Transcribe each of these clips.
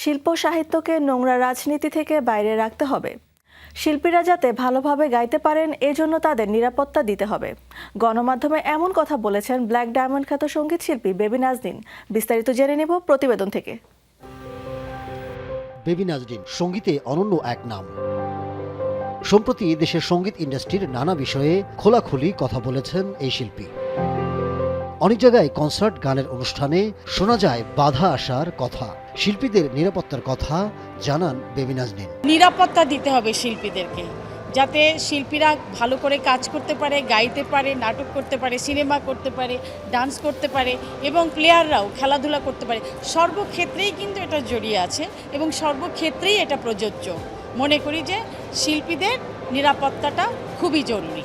শিল্প সাহিত্যকে নোংরা রাজনীতি থেকে বাইরে রাখতে হবে। শিল্পীরা যাতে ভালোভাবে গাইতে পারেন, এজন্য তাদের নিরাপত্তা দিতে হবে। গণমাধ্যমে এমন কথা বলেছেন ব্ল্যাক ডায়মন্ড খ্যাত সংগীত শিল্পী বেবি নাজদিন বিস্তারিত জেনে নেব প্রতিবেদন থেকে। বেবি নাজরিন সঙ্গীতে অনন্য এক নাম। সম্প্রতি দেশের সংগীত ইন্ডাস্ট্রির নানা বিষয়ে খোলাখুলি কথা বলেছেন এই শিল্পী। অনেক জায়গায় কনসার্ট গানের অনুষ্ঠানে শোনা যায় বাধা আসার কথা, শিল্পীদের নিরাপত্তার কথা জানান বেবি নিরাপত্তা দিতে হবে শিল্পীদেরকে, যাতে শিল্পীরা ভালো করে কাজ করতে পারে, গাইতে পারে, নাটক করতে পারে, সিনেমা করতে পারে ডান্স করতে পারে এবং প্লেয়াররাও খেলাধুলা করতে পারে। সর্বক্ষেত্রেই কিন্তু এটা জড়িয়ে আছে এবং সর্বক্ষেত্রেই এটা প্রযোজ্য। মনে করি যে শিল্পীদের নিরাপত্তাটা খুবই জরুরি।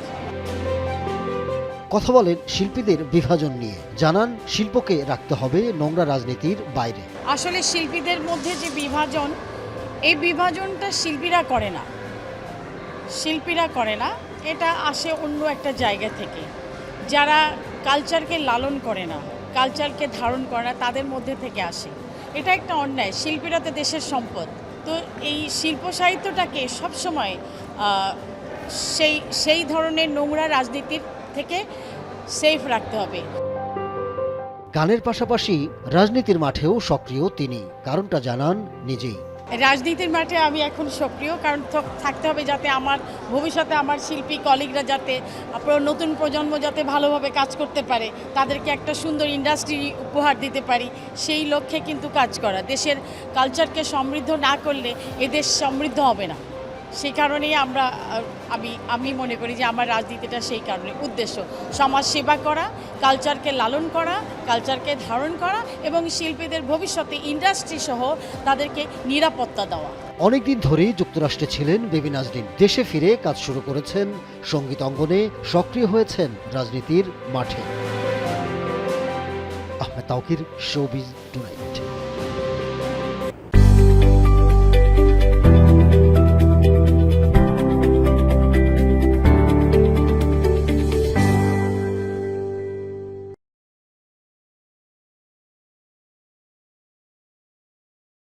কথা বলেন শিল্পীদের বিভাজন নিয়ে। জানান, শিল্পকে রাখতে হবে নোংরা রাজনীতির বাইরে। আসলে শিল্পীদের মধ্যে যে বিভাজন, এই বিভাজনটা শিল্পীরা করে না। শিল্পীরা করে না, এটা আসে অন্য একটা জায়গা থেকে। যারা কালচারকে লালন করে না, কালচারকে ধারণ করে না, তাদের মধ্যে থেকে আসে। এটা একটা অন্যায়, শিল্পীরা তো দেশের সম্পদ। তো এই শিল্প সাহিত্যটাকে সবসময় সেই সেই ধরনের নোংরা রাজনীতির থেকে সেফ রাখতে হবে। গানের পাশাপাশি রাজনীতির মাঠেও সক্রিয় তিনি। কারণটা জানান নিজেই। রাজনীতির মাঠে আমি এখন সক্রিয় কারণ থাকতে হবে যাতে আমার ভবিষ্যতে আমার শিল্পী কলিগরা যাতে নতুন প্রজন্ম যাতে ভালোভাবে কাজ করতে পারে তাদেরকে একটা সুন্দর ইন্ডাস্ট্রি উপহার দিতে পারি সেই লক্ষ্যে কিন্তু কাজ করা। দেশের কালচারকে সমৃদ্ধ না করলে এদেশ সমৃদ্ধ হবে না। সেই কারণেই আমরা, আমি আমি মনে করি যে আমার রাজনীতিটা সেই কারণে, উদ্দেশ্য। সমাজ সেবা করা কালচারকে লালন করা কালচারকে ধারণ করা এবং শিল্পীদের ভবিষ্যতে ইন্ডাস্ট্রি সহ তাদেরকে নিরাপত্তা দেওয়া। অনেকদিন ধরেই যুক্তরাষ্ট্রে ছিলেন বেবি নাজরিন দেশে ফিরে কাজ শুরু করেছেন, সংগীত অঙ্গনে সক্রিয় হয়েছেন রাজনীতির মাঠে। Ahmed Tauquir showbiz tonight